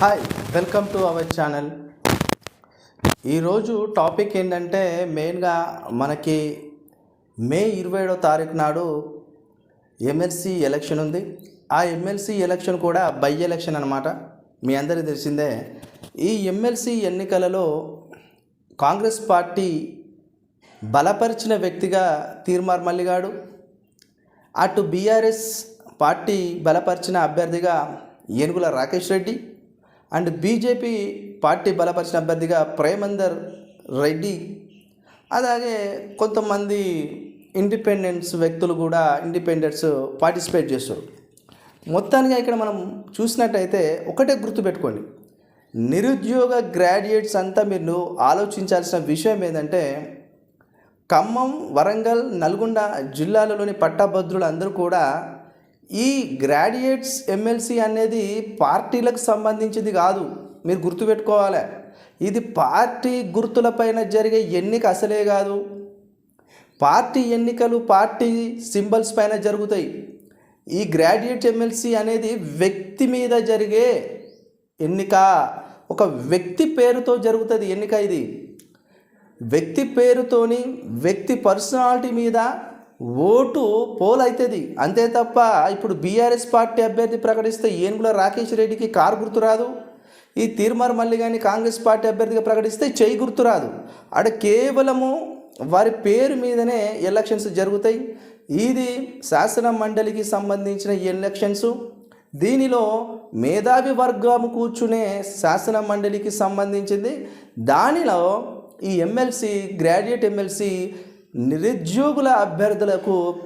Hi welcome to our channel ఈరోజు topic ఏంటంటే మెయిన్గా మనకి మే ఇరవై ఏడో తారీఖు నాడు ఎమ్మెల్సీ ఎలక్షన్ ఉంది. ఆ ఎమ్మెల్సీ ఎలక్షన్ కూడా బై ఎలక్షన్ అనమాట మీ అందరికీ తెలిసిందే. ఈ ఎమ్మెల్సీ ఎన్నికలలో కాంగ్రెస్ పార్టీ బలపరిచిన వ్యక్తిగా తీర్మార్ మల్లిగాడు. అటు బీఆర్ఎస్ పార్టీ బలపరిచిన అభ్యర్థిగా Enugula Rakesh Reddy. And BJP party బలపరిచిన అభ్యర్థిగా ప్రేమందర్ రెడ్డి. అలాగే కొంతమంది ఇండిపెండెన్స్ వ్యక్తులు కూడా ఇండిపెండెన్స్ పార్టిసిపేట్ చేస్తారు. మొత్తానికి ఇక్కడ మనం చూసినట్టయితే ఒకటే గుర్తుపెట్టుకోండి. నిరుద్యోగ గ్రాడ్యుయేట్స్ అంతా మీరు ఆలోచించాల్సిన విషయం ఏంటంటే ఖమ్మం వరంగల్ నల్గొండ జిల్లాలలోని పట్టభద్రులు అందరూ కూడా ఈ గ్రాడ్యుయేట్స్ ఎమ్మెల్సీ అనేది పార్టీలకు సంబంధించింది కాదు. మీరు గుర్తుపెట్టుకోవాలి. ఇది పార్టీ గుర్తులపైన జరిగే ఎన్నిక అసలే కాదు. పార్టీ ఎన్నికలు పార్టీ సింబల్స్ పైన జరుగుతాయి. ఈ గ్రాడ్యుయేట్ ఎమ్మెల్సీ అనేది వ్యక్తి మీద జరిగే ఎన్నిక. ఒక వ్యక్తి పేరుతో జరుగుతుంది ఎన్నిక ఇది. వ్యక్తి పేరుతోని వ్యక్తి పర్సనాలిటీ మీద ఓటు పోల్ అవుతుంది అంతే తప్ప ఇప్పుడు బీఆర్ఎస్ పార్టీ అభ్యర్థి ప్రకటిస్తే ఏనుగుల రాకేష్ రెడ్డికి కారు గుర్తు రాదు. ఈ తీర్మార్ మల్లి కానీ కాంగ్రెస్ పార్టీ అభ్యర్థిగా ప్రకటిస్తే చేయి గుర్తు రాదు. కేవలము వారి పేరు మీదనే ఎలక్షన్స్ జరుగుతాయి. ఇది శాసన మండలికి సంబంధించిన ఎలక్షన్స్. దీనిలో మేధావి వర్గం కూర్చునే శాసన మండలికి సంబంధించింది. దానిలో ఈ ఎమ్మెల్సీ గ్రాడ్యుయేట్ ఎమ్మెల్సీ నిరుద్యోగుల అభ్యర్థులకు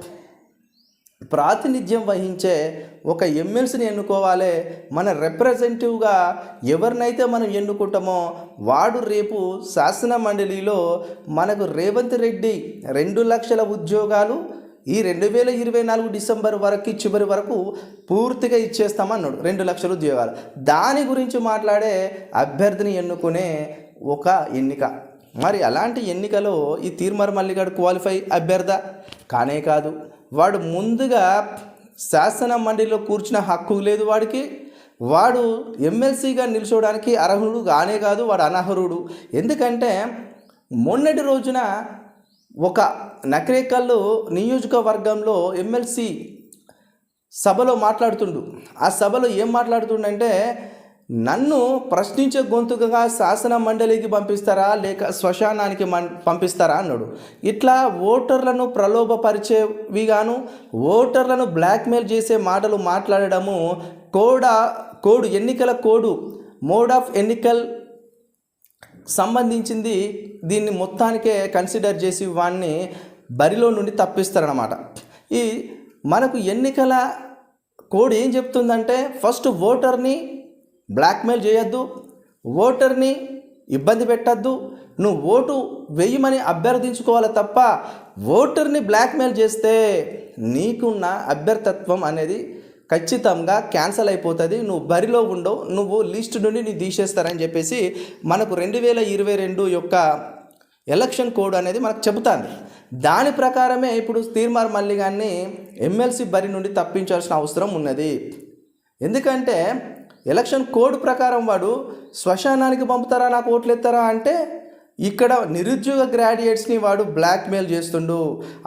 ప్రాతినిధ్యం వహించే ఒక ఎమ్మెల్సీని ఎన్నుకోవాలి మన రిప్రజెంటివ్గా ఎవరినైతే మనం ఎన్నుకుంటామో వాడు రేపు శాసన మండలిలో మనకు రేవంత్ రెడ్డి రెండు లక్షల ఉద్యోగాలు ఈ రెండు వేల ఇరవై నాలుగు డిసెంబర్ వరకు చివరి వరకు పూర్తిగా ఇచ్చేస్తామన్నాడు. రెండు లక్షల ఉద్యోగాలు. దాని గురించి మాట్లాడే అభ్యర్థిని ఎన్నుకునే ఒక ఎన్నిక. మరి అలాంటి ఎన్నికలో ఈ తీర్మార్ మల్లిగాడు క్వాలిఫై అభ్యర్థ? కానే కాదు. వాడు ముందుగా శాసన మండలిలో కూర్చున్న హక్కు లేదు వాడికి. వాడు ఎమ్మెల్సీగా నిల్చోవడానికి అర్హుడు కానే కాదు వాడు అనర్హుడు. ఎందుకంటే మొన్నటి రోజున ఒక నకరేకల్లు నియోజకవర్గంలో ఎమ్మెల్సీ సభలో మాట్లాడుతుండు. ఆ సభలో ఏం మాట్లాడుతుండంటే నన్ను ప్రశ్నించే గొంతుకగా శాసన మండలికి పంపిస్తారా? లేక శ్మశానానికి మం పంపిస్తారా అన్నాడు. ఇట్లా ఓటర్లను ప్రలోభపరిచేవిగాను ఓటర్లను బ్లాక్మెయిల్ చేసే మాటలు మాట్లాడడము కోడా కోడ్ ఎన్నికల కోడు మోడ్ ఆఫ్ ఎన్నికల్ సంబంధించింది. దీన్ని మొత్తానికే కన్సిడర్ చేసి వాడిని బరిలో నుండి తప్పిస్తారనమాట ఈ మనకు ఎన్నికల కోడ్ ఏం చెప్తుందంటే ఫస్ట్ ఓటర్ని బ్లాక్మెయిల్ చేయొద్దు ఓటర్ని ఇబ్బంది పెట్టద్దు. నువ్వు ఓటు వేయమని అభ్యర్థించుకోవాలి తప్ప ఓటర్ని బ్లాక్మెయిల్ చేస్తే నీకున్న అభ్యర్థత్వం అనేది ఖచ్చితంగా క్యాన్సల్ అయిపోతుంది. నువ్వు బరిలో ఉండవు నువ్వు లిస్ట్ నుండి నీ తీసేస్తారని చెప్పేసి మనకు రెండు వేల ఇరవై రెండు యొక్క ఎలక్షన్ కోడ్ అనేది మనకు చెబుతాంది. దాని ప్రకారమే ఇప్పుడు తీర్మార్ మల్లి గారిని ఎమ్మెల్సీ బరి నుండి తప్పించాల్సిన అవసరం ఉన్నది. ఎందుకంటే ఎలక్షన్ కోడ్ ప్రకారం వాడు శ్మశానానికి పంపుతారా నాకు ఓట్లు ఎత్తారా అంటే ఇక్కడ నిరుద్యోగ గ్రాడ్యుయేట్స్ని వాడు బ్లాక్మెయిల్ చేస్తుండు.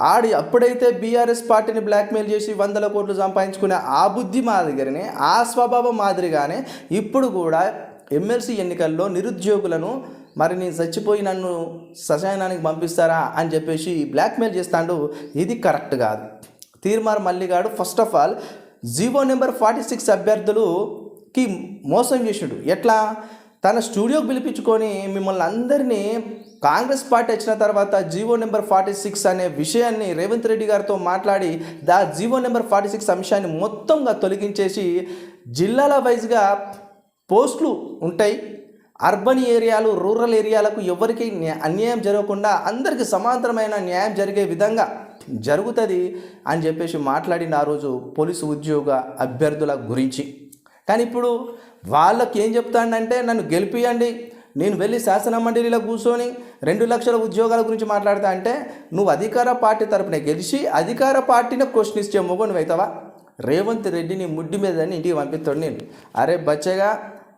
ఆడి అప్పుడైతే బీఆర్ఎస్ పార్టీని బ్లాక్మెయిల్ చేసి వందల కోట్లు సంపాదించుకునే ఆ బుద్ధి మాదిరిగానే ఆ స్వభావం మాదిరిగానే ఇప్పుడు కూడా ఎమ్మెల్సీ ఎన్నికల్లో నిరుద్యోగులను మరి నేను చచ్చిపోయి నన్ను శ్మశానానికి పంపిస్తారా అని చెప్పేసి బ్లాక్మెయిల్ చేస్తాడు. ఇది కరెక్ట్ కాదు. Teenmar Malligadu first of all GO number forty six అభ్యర్థులు కి మోసం చేసాడు. ఎట్లా? తన స్టూడియోకి పిలిపించుకొని మిమ్మల్ని అందరినీ కాంగ్రెస్ పార్టీ వచ్చిన తర్వాత జీవో నెంబర్ ఫార్టీ సిక్స్ అనే విషయాన్ని రేవంత్ రెడ్డి గారితో మాట్లాడి the GO number forty six అంశాన్ని మొత్తంగా తొలగించేసి జిల్లాల వైజ్గా పోస్టులు ఉంటాయి. అర్బన్ ఏరియాలు రూరల్ ఏరియాలకు ఎవరికి అన్యాయం జరగకుండా అందరికీ సమాంతరమైన న్యాయం జరిగే విధంగా జరుగుతుంది అని చెప్పేసి మాట్లాడిన ఆ రోజు పోలీసు ఉద్యోగ అభ్యర్థుల గురించి. కానీ ఇప్పుడు వాళ్ళకి ఏం చెప్తాడంటే నన్ను గెలిపియండి నేను వెళ్ళి శాసన మండలిలో కూర్చొని రెండు లక్షల ఉద్యోగాల గురించి మాట్లాడతా అంటే నువ్వు అధికార పార్టీ తరపున గెలిచి అధికార పార్టీని క్వశ్చన్ ఇచ్చే మొగ అవుతావా రేవంత్ రెడ్డిని ముడ్డి మీద ఇంటికి పంపిస్తాడు నేను అరే బచ్చగా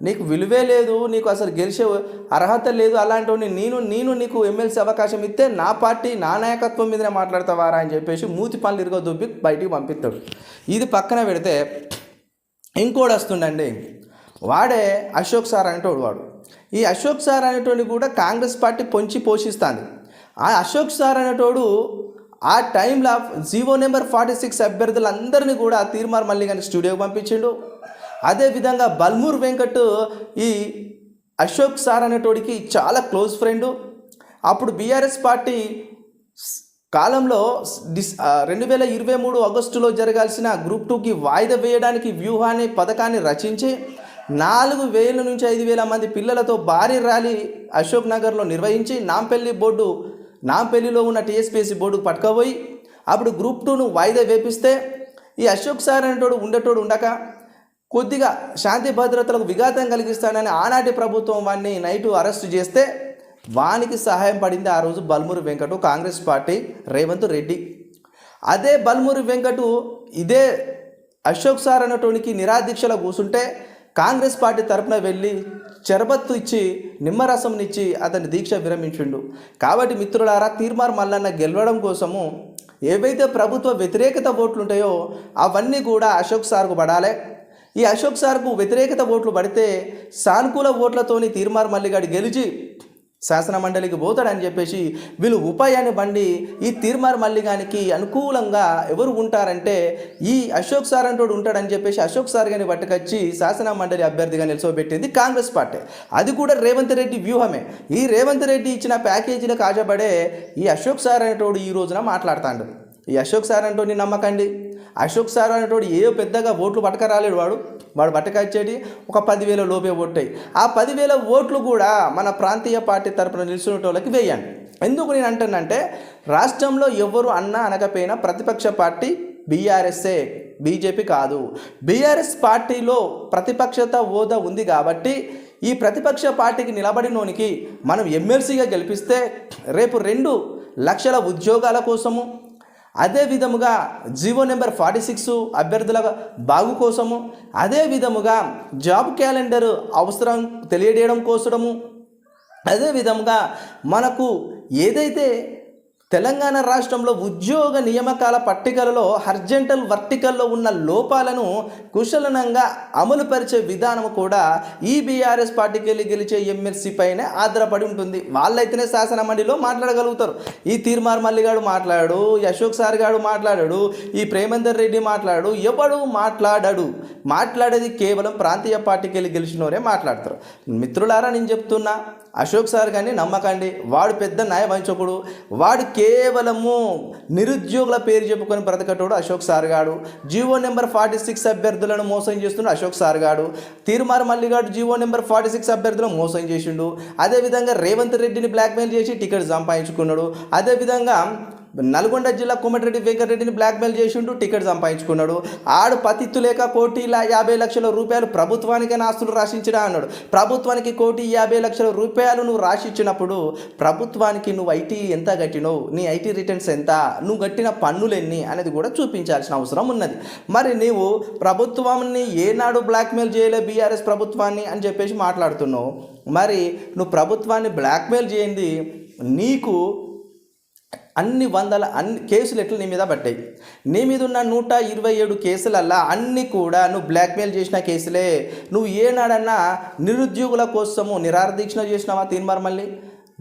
నీకు విలువే లేదు నీకు అసలు గెలిచే అర్హత లేదు అలాంటివి నేను నేను నీకు ఎమ్మెల్సీ అవకాశం ఇస్తే నా పార్టీ నా నాయకత్వం మీదనే మాట్లాడతావారా అని చెప్పేసి మూతి పనులు ఇరుగో దుబ్బి బయటికి పంపిస్తాడు. ఇది పక్కన పెడితే ఇంకోడు వస్తుండండి. వాడే అశోక్ సార్ అనేటోడు వాడు. ఈ అశోక్ సార్ అనేటోడిని కూడా కాంగ్రెస్ పార్టీ పొంచి పోషిస్తుంది. ఆ అశోక్ సార్ అనేటోడు ఆ టైంలో జీవో నెంబర్ ఫార్టీ సిక్స్ అభ్యర్థులందరినీ కూడా తీర్మార్ మళ్ళీ కానీ స్టూడియోకి పంపించిండు. అదేవిధంగా బల్మూర్ వెంకట్ ఈ అశోక్ సార్ అనేటోడికి చాలా క్లోజ్ ఫ్రెండు. అప్పుడు బీఆర్ఎస్ పార్టీ కాలంలో డిస్ రెండు వేల ఇరవై మూడు ఆగస్టులో జరగాల్సిన గ్రూప్ టూకి వాయిదా వేయడానికి వ్యూహాన్ని పథకాన్ని రచించి నాలుగు వేల నుంచి ఐదు వేల మంది పిల్లలతో భారీ ర్యాలీ అశోక్ నగర్లో నిర్వహించి నాంపల్లి బోర్డు నాంపల్లిలో ఉన్న టీఎస్పీఎస్సీ బోర్డుకు పట్టుకపోయి అప్పుడు గ్రూప్ టూను వాయిదా వేపిస్తే ఈ అశోక్ సార్ అనేటోడు ఉండేటోడు ఉండక కొద్దిగా శాంతి భద్రతలకు విఘాతం కలిగిస్తాడని ఆనాటి ప్రభుత్వం వాడిని నైటు అరెస్ట్ చేస్తే వానికి సహాయం పడింది ఆ రోజు బల్మూరి వెంకటు కాంగ్రెస్ పార్టీ రేవంత్ రెడ్డి. అదే బల్మూరి వెంకటు ఇదే అశోక్ సార్ అన్నటువంటి నిరాదీక్షలో కూర్చుంటే కాంగ్రెస్ పార్టీ తరపున వెళ్ళి చెరబత్తు ఇచ్చి నిమ్మరసంనిచ్చి అతని దీక్ష విరమించిండు. కాబట్టి మిత్రులారా తీర్మార్ మల్లన్న గెలవడం కోసము ఏవైతే ప్రభుత్వ వ్యతిరేకత ఓట్లు ఉంటాయో అవన్నీ కూడా అశోక్ సార్కు పడాలి. ఈ అశోక్ సార్కు వ్యతిరేకత ఓట్లు పడితే సానుకూల ఓట్లతోని తీర్మార్ మల్లిగాడి గెలిచి శాసన మండలికి పోతాడని చెప్పేసి వీళ్ళు ఉపాయాన్ని బండి ఈ తీర్మార్ మల్లిగానికి అనుకూలంగా ఎవరు ఉంటారంటే ఈ అశోక్ సార్ అంటోడు ఉంటాడని చెప్పేసి అశోక్ సార్ గారిని పట్టుకొచ్చి శాసన మండలి అభ్యర్థిగా నిలిచోబెట్టింది కాంగ్రెస్ పార్టీ. అది కూడా రేవంత్ రెడ్డి వ్యూహమే. ఈ రేవంత్ రెడ్డి ఇచ్చిన ప్యాకేజీలకు ఆశపడే ఈ అశోక్ సార్ అనేటోడు ఈ రోజున మాట్లాడుతాడు. ఈ అశోక్ సార్ అంటోని నమ్మకండి. అశోక్ సార్ అనేటోడు ఏ పెద్దగా ఓట్లు పట్టకరాలేడు వాడు. వాడు పట్టకొచ్చేటి ఒక పదివేల లోపే ఓట్టాయి. ఆ పదివేల ఓట్లు కూడా మన ప్రాంతీయ పార్టీ తరపున నిలుచునేటోళ్ళకి వేయండి. ఎందుకు నేను అంటానంటే రాష్ట్రంలో ఎవరు అన్నా అనకపోయినా ప్రతిపక్ష పార్టీ బీఆర్ఎస్ఏ బీజేపీ కాదు. బీఆర్ఎస్ పార్టీలో ప్రతిపక్షత హోదా ఉంది కాబట్టి ఈ ప్రతిపక్ష పార్టీకి నిలబడినోనికి మనం ఎమ్మెల్సీగా గెలిపిస్తే రేపు రెండు లక్షల ఉద్యోగాల కోసము అదే విధముగా జీవో నెంబర్ ఫార్టీ సిక్స్ అభ్యర్థుల బాగు కోసము అదే విధముగా జాబ్ క్యాలెండర్ అవసరం తెలియజేయడం కోసము అదే విధముగా మనకు ఏదైతే తెలంగాణ రాష్ట్రంలో ఉద్యోగ నియామకాల పట్టికలలో హర్జెంటల్ వర్టికల్లో ఉన్న లోపాలను కుశలనంగా అమలుపరిచే విధానం కూడా ఈ బీఆర్ఎస్ పార్టీకి వెళ్ళి గెలిచే ఎమ్మెల్సీ పైనే ఆధారపడి ఉంటుంది. వాళ్ళైతేనే శాసనమండలిలో మాట్లాడగలుగుతారు. ఈ తీర్మార్ మల్లిగాడు మాట్లాడాడు అశోక్ సార్ గాడు మాట్లాడాడు ఈ ప్రేమేందర్ రెడ్డి మాట్లాడు ఎవడు మాట్లాడాడు? మాట్లాడేది కేవలం ప్రాంతీయ పార్టీకి వెళ్ళి గెలిచినోరే మాట్లాడతారు. మిత్రులారా నేను చెప్తున్నా అశోక్ సార్ కానీ నమ్మకండి. వాడు పెద్ద న్యాయవంచకుడు వాడు కేవలము నిరుద్యోగుల పేరు చెప్పుకొని బ్రతకటోడు అశోక్ సార్ గాడు జీవో నెంబర్ ఫార్టీ సిక్స్ అభ్యర్థులను మోసం చేస్తున్నాడు అశోక్ సార్ గాడు మల్లిగాడు జీవో నెంబర్ ఫార్టీ సిక్స్ అభ్యర్థులను మోసం చేసిండు. అదేవిధంగా రేవంత్ రెడ్డిని బ్లాక్మెయిల్ చేసి టికెట్ సంపాదించుకున్నాడు. అదేవిధంగా నల్గొండ జిల్లా కోమటిరెడ్డి వెంకటరెడ్డిని బ్లాక్మెయిల్ చేసిండు టికెట్ సంపాదించుకున్నాడు. ఆడు పతిత్తు లేక కోటి యాభై లక్షల రూపాయలు ప్రభుత్వానికి ఆస్తులు రాసిచ్చినా అన్నాడు. ప్రభుత్వానికి కోటి యాభై లక్షల రూపాయలు నువ్వు రాసిచ్చినప్పుడు ప్రభుత్వానికి నువ్వు ఐటీ ఎంత కట్టినవు? నీ ఐటీ రిటర్న్స్ ఎంత? నువ్వు కట్టిన పన్నులు ఎన్ని అనేది కూడా చూపించాల్సిన అవసరం ఉన్నది. మరి నీవు ప్రభుత్వాన్ని ఏనాడు బ్లాక్మెయిల్ చేయలే బీఆర్ఎస్ ప్రభుత్వాన్ని అని చెప్పేసి మాట్లాడుతున్నావు. మరి నువ్వు ప్రభుత్వాన్ని బ్లాక్మెయిల్ చేయండి నీకు అన్ని వందల అన్ని కేసులు ఎట్లు నీ మీద పడ్డాయి? నీ మీద ఉన్న నూట ఇరవై ఏడు కేసులల్లా అన్ని కూడా నువ్వు బ్లాక్మెయిల్ చేసిన కేసులే. నువ్వు ఏనాడన్నా నిరుద్యోగుల కోసము నిరారదీక్షణ చేసినావా తీన్మార్ మళ్ళీ?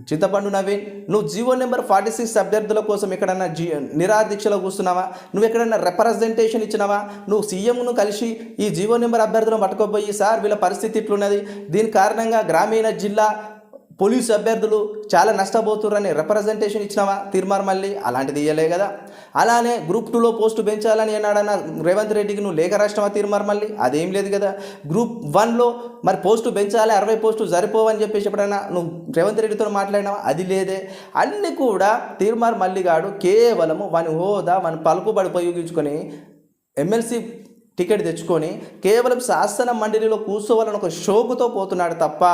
చింతపండు నవీన్ నువ్వు జీవో నెంబర్ ఫార్టీ సిక్స్ అభ్యర్థుల కోసం ఎక్కడన్నా జీ నిరాదీక్షలో కూర్చున్నావా? నువ్వు ఎక్కడన్నా రిప్రజెంటేషన్ ఇచ్చినావా? నువ్వు సీఎంను కలిసి ఈ జీవో నెంబర్ అభ్యర్థులను పట్టుకోబోయి సార్ వీళ్ళ పరిస్థితి ఇట్లున్నది. దీని కారణంగా గ్రామీణ జిల్లా పోలీసు అభ్యర్థులు చాలా నష్టపోతుర్రని రిప్రజెంటేషన్ ఇచ్చినావా? తీర్మార్ మళ్ళీ? అలాంటిది ఇయ్యలే కదా. అలానే గ్రూప్ టూలో పోస్టు పెంచాలని అన్నాడన్న రేవంత్ రెడ్డికి నువ్వు లేఖ రాష్ట్రమా తీర్మార్ మళ్ళీ? అదేం లేదు కదా. గ్రూప్ వన్లో మరి పోస్టు పెంచాలి అరవై పోస్టు సరిపోవని చెప్పేసి ఎప్పుడైనా నువ్వు రేవంత్ రెడ్డితో మాట్లాడినావా? అది లేదే. అన్నీ కూడా తీర్మార్ మల్లిగాడు కేవలము వాని హోదా వాని పలుకుబడి ఉపయోగించుకొని ఎమ్మెల్సీ టికెట్ తెచ్చుకొని కేవలం శాసన మండలిలో కూర్చోవాలని ఒక షోకుతో పోతున్నాడు తప్ప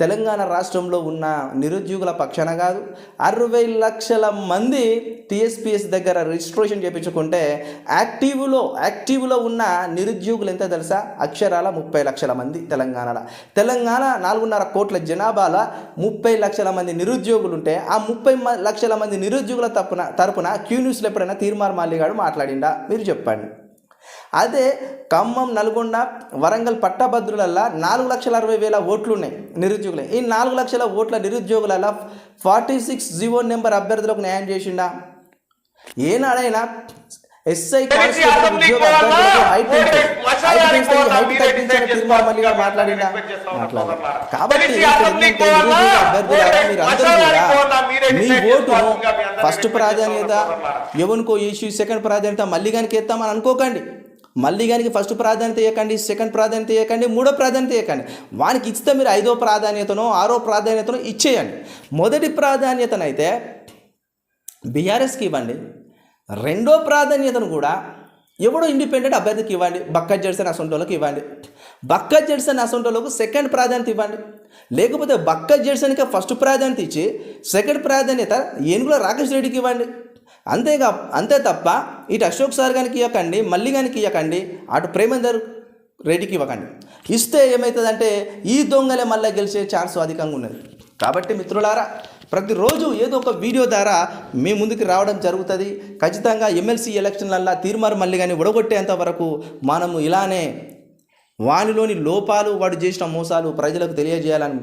తెలంగాణ రాష్ట్రంలో ఉన్న నిరుద్యోగుల పక్షాన కాదు. అరవై లక్షల మంది టీఎస్పీఎస్ దగ్గర రిజిస్ట్రేషన్ చేయించుకుంటే యాక్టివ్లో యాక్టివ్లో ఉన్న నిరుద్యోగులు ఎంత తెలుసా? అక్షరాల ముప్పై లక్షల మంది తెలంగాణలో. తెలంగాణ నాలుగున్నర కోట్ల జనాభాల ముప్పై లక్షల మంది నిరుద్యోగులు ఉంటే ఆ ముప్పై మ- లక్షల మంది నిరుద్యోగుల తప్పున తరపున క్యూ న్యూస్లో ఎప్పుడైనా తీర్మార్ మాలిగాడు మాట్లాడిండా? మీరు చెప్పండి. అదే ఖమ్మం నల్గొండ వరంగల్ పట్టభద్రులల్లా నాలుగు లక్షల అరవై వేల ఓట్లు ఉన్నాయి నిరుద్యోగులు. ఈ నాలుగు లక్షల ఓట్ల నిరుద్యోగులలో ఫార్టీ సిక్స్ జీవో నెంబర్ అభ్యర్థులకు న్యాయం చేసిండా? ఏనాడైనా ఎస్ఐ కానిస్టేబుల్ ఉద్యోగ తీర్మానం మాట్లాడారు కాబట్టి మీరందరూ కూడా మీ ఓటును ఫస్ట్ ప్రాధాన్యత ఎవరికో ఇష్యూ సెకండ్ ప్రాధాన్యత మల్లిగానికి ఎత్తామని అనుకోకండి. మల్లిగానికి ఫస్ట్ ప్రాధాన్యత ఇవ్వకండి సెకండ్ ప్రాధాన్యత ఇవ్వకండి మూడో ప్రాధాన్యత ఇవ్వకండి వానికి ఇస్తే మీరు ఐదో ప్రాధాన్యతనో ఆరో ప్రాధాన్యతనో ఇచ్చేయండి. మొదటి ప్రాధాన్యతనైతే బీఆర్ఎస్కి ఇవ్వండి. రెండో ప్రాధాన్యతను కూడా ఎవడో ఇండిపెండెంట్ అభ్యర్థికి ఇవ్వండి. బక్క జెడ్సన్ అసొంటోళ్ళకి ఇవ్వండి. బక్క జెడ్సన్ అసొంటోళ్ళకు సెకండ్ ప్రాధాన్యత ఇవ్వండి. లేకపోతే బక్క జడ్సన్కి ఫస్ట్ ప్రాధాన్యత ఇచ్చి సెకండ్ ప్రాధాన్యత ఏనుగుల రాకేష్ రెడ్డికి ఇవ్వండి. అంతేగా అంతే తప్ప ఇటు అశోక్ సార్ గారికి ఇవ్వకండి మళ్ళీ గారికి ఇవ్వకండి అటు ప్రేమేందర్ రెడ్డికి ఇవ్వకండి. ఇస్తే ఏమవుతుందంటే ఈ దొంగలే మళ్ళీ గెలిచే ఛాన్స్ అధికంగా ఉన్నది. కాబట్టి మిత్రులారా ప్రతిరోజు ఏదో ఒక వీడియో ద్వారా మీ ముందుకు రావడం జరుగుతుంది. ఖచ్చితంగా ఎమ్మెల్సీ ఎలక్షన్లల్లా తీర్మార్ మళ్ళీ కానీ ఉడగొట్టేంత వరకు మనము ఇలానే వానిలోని లోపాలు వాడు చేసిన మోసాలు ప్రజలకు తెలియజేయాలని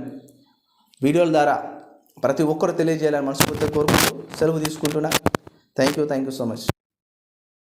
వీడియోల ద్వారా ప్రతి ఒక్కరు తెలియజేయాలని మనస్ఫూర్తిగా కోరుకుంటూ సెలవు తీసుకుంటున్నా. Thank you thank you so much